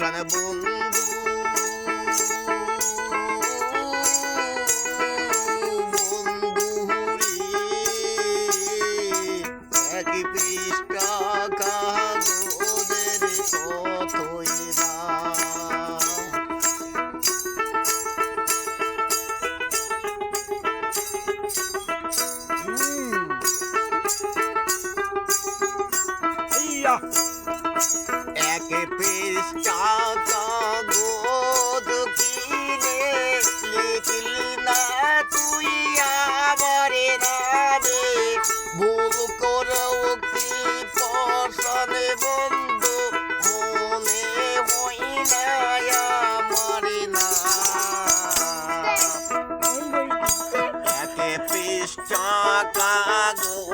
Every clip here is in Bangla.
প্রাণ বন্ধু। বন্ধু একই পৃষ্ঠা estão.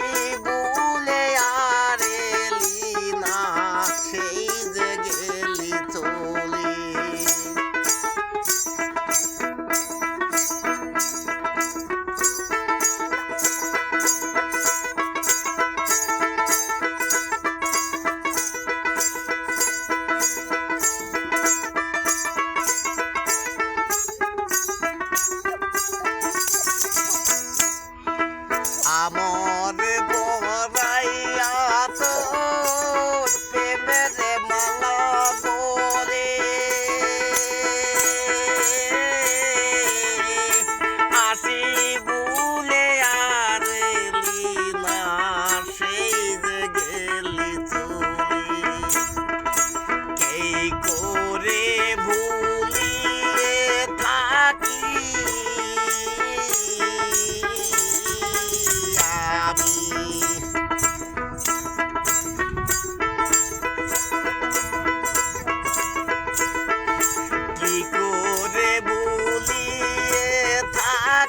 baby.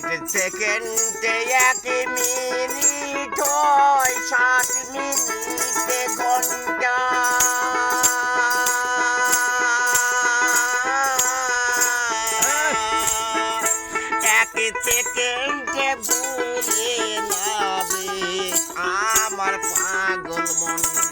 এক সেকেন্ডে এক মিনিট হয়, সাত মিনিটে ঘণ্টা। এক সেকেন্ডে ভুলে নাবে আমার পাগল মন।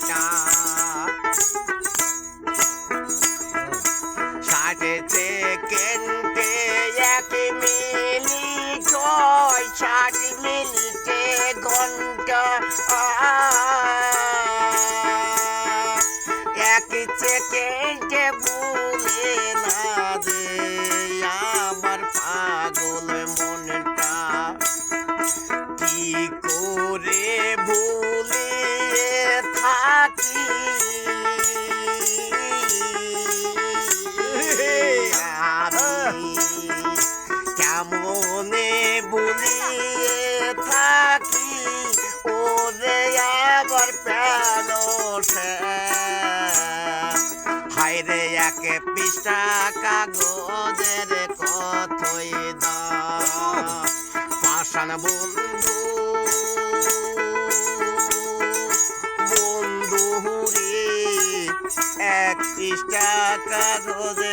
থাকি কেমনে বলি থাকি ওরে আবার প্যান হাইরে এক কাগজের কথই দা পাশান বন্ধু destacado de